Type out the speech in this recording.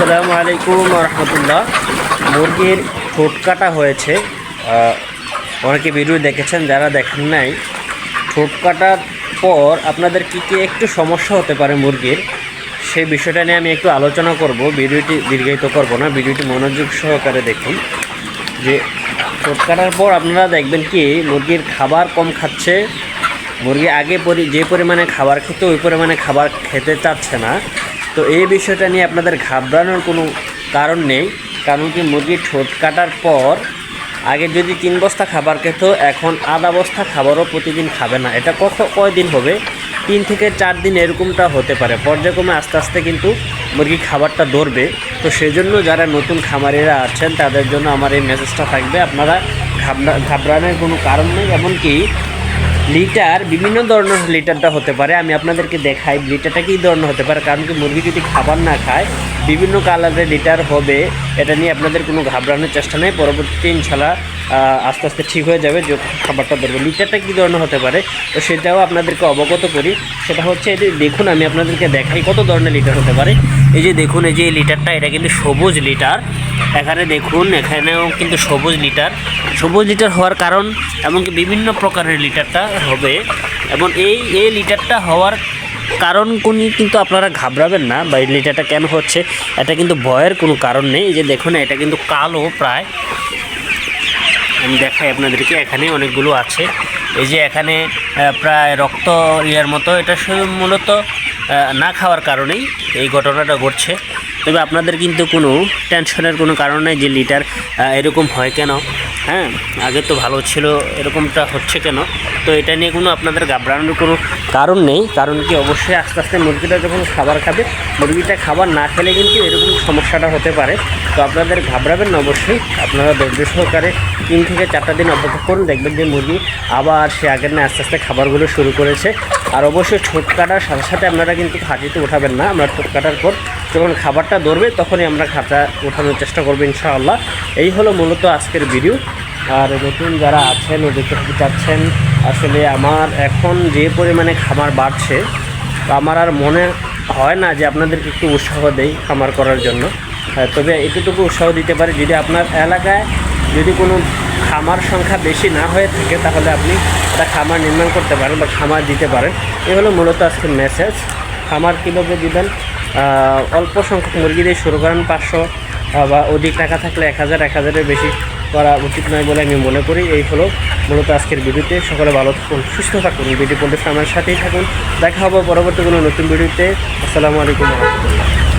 আসসালামু আলাইকুম রহমতুল্লাহ। মুরগির ঠোঁট কাটা হয়েছে। অনেকে ভিডিও দেখেছেন, যারা দেখেন নাই। ঠোঁট কাটার পর আপনাদের কী কী একটু সমস্যা হতে পারে মুরগির, সেই বিষয়টা নিয়ে আমি একটু আলোচনা করব। ভিডিওটি দীর্ঘায়িত করব না, ভিডিওটি মনোযোগ সহকারে দেখুন। যে ঠোঁট কাটার পর আপনারা দেখবেন কি, মুরগির খাবার কম খাচ্ছে। মুরগি আগে পরি, যে পরিমাণে খাবার খেতে, ওই পরিমাণে খাবার খেতে চাচ্ছে না। তো এই বিষয়টা নিয়ে আপনাদের ঘাবড়ানোর কোনো কারণ নেই, কারণ কি মুরগি ঠোঁট কাটার পর আগে যদি তিন বস্তা খাবার খেত, এখন আধা বস্তা খাবারও প্রতিদিন খাবে না। এটা কত কয়দিন হবে? তিন থেকে চার দিন এরকমটা হতে পারে। পর্যায়ক্রমে আস্তে আস্তে কিন্তু মুরগি খাবারটা ধরবে। তো সেজন্য যারা নতুন খামারিরা আছেন, তাদের জন্য আমার এই মেসেজটা থাকবে। আপনারা ঘাবড়া, ঘাবড়ানোর কোনো কারণ নেই, এমনকি লিটার, বিভিন্ন ধরনের লিটারটা হতে পারে। আমি আপনাদেরকে দেখাই, লিটারটা কী ধরনের হতে পারে? কারণ কি মুরগি যদি খাবার না খায়, বিভিন্ন কালারের লিটার হবে। এটা নিয়ে আপনাদের কোনো ঘাবড়ানোর চেষ্টা নেই। পরবর্তীতে ইনশাল্লাহ আস্তে আস্তে ঠিক হয়ে যাবে, যে খাবারটা ধরবে। লিটারটা কী ধরনের হতে পারে? তো সেটাও আপনাদেরকে অবগত করি। সেটা হচ্ছে এই দেখুন, আমি আপনাদেরকে দেখাই কত ধরনের লিটার হতে পারে। এই যে দেখুন, এই যে লিটারটা, এটা কিন্তু সবুজ লিটার। এখানে দেখুন, এখানেও কিন্তু সবুজ লিটার। সবুজ লিটার হওয়ার কারণ এমনকি বিভিন্ন প্রকারের লিটারটা হবে। এবং এই এই লিটারটা হওয়ার কারণ কোনই কিন্তু আপনারা ঘাবড়াবেন না বা লিটারটা কেন হচ্ছে, এটা কিন্তু ভয়ের কোনো কারণ নেই। যে দেখুন, এটা কিন্তু কালো প্রায়। আমি দেখাই আপনাদেরকে, এখানে অনেকগুলো আছে। এই যে এখানে প্রায় রক্ত ইয়ার মতো, এটা শুধু মূলত না খাওয়ার কারণেই এই ঘটনাটা ঘটছে। তবে আপনাদের কিন্তু কোনো টেনশনের কোনো কারণ নেই যে লিটার এরকম হয় কেন? হ্যাঁ আগে তো ভালো ছিল, এরকমটা হচ্ছে কেন? তো এটা নিয়ে কোনো আপনাদের ঘাবড়ানোর কোনো কারণ নেই, কারণ কি অবশ্যই আস্তে আস্তে মুরগিটা যখন খাবার খাবে, মুরগিটা খাবার না খেলে কিন্তু এরকম সমস্যাটা হতে পারে। তো আপনাদের ঘাবড়াবেন না অবশ্যই, আপনারা ধৈর্য সহকারে তিন থেকে চারটা দিন অপেক্ষা করুন, দেখবেন যে মুরগি আবার সে আগের না আস্তে আস্তে খাবারগুলো শুরু করেছে। আর অবশ্যই ঠোঁট কাটার সাথে সাথে আপনারা কিন্তু খাঁচিতে উঠাবেন না, আমরা ঠোঁট কাটার পর যখন খাবারটা ধরবে তখনই আমরা খাঁচা ওঠানোর চেষ্টা করব ইনশাআল্লাহ। এই হলো মূলত আজকের ভিডিও। আর নতুন যারা আছেন ও দেখতে চাচ্ছেন? আসলে আমার এখন যে পরিমাণে খামার বাড়ছে আমার আর মনে হয় না যে আপনাদেরকে একটু উৎসাহ দেই খামার করার জন্য। হ্যাঁ, তবে এতটুকু উৎসাহ দিতে পারি যদি আপনার এলাকায় যদি কোনো খামার সংখ্যা বেশি না হয়ে থাকে তাহলে আপনি একটা খামার নির্মাণ করতে পারেন বা খামার দিতে পারেন। এ হলো মূলত আজকের মেসেজ খামার কীভাবে দিবেন? অল্প সংখ্যক মুরগি দিয়ে শুরু করেন, পাঁচশো বা অধিক টাকা থাকলে এক হাজার, এক হাজারের বেশি করা উচিত নয় বলে আমি মনে করি। এই হলো মূলত আজকের ভিডিওতে। সকলে ভালো থাকুন, সুস্থ থাকুন। ভিডিও পর্যন্ত আমার সাথেই থাকুন। দেখা হবে পরবর্তী কোনো নতুন ভিডিওতে। আসসালামু আলাইকুম রহমতুল্লাহ।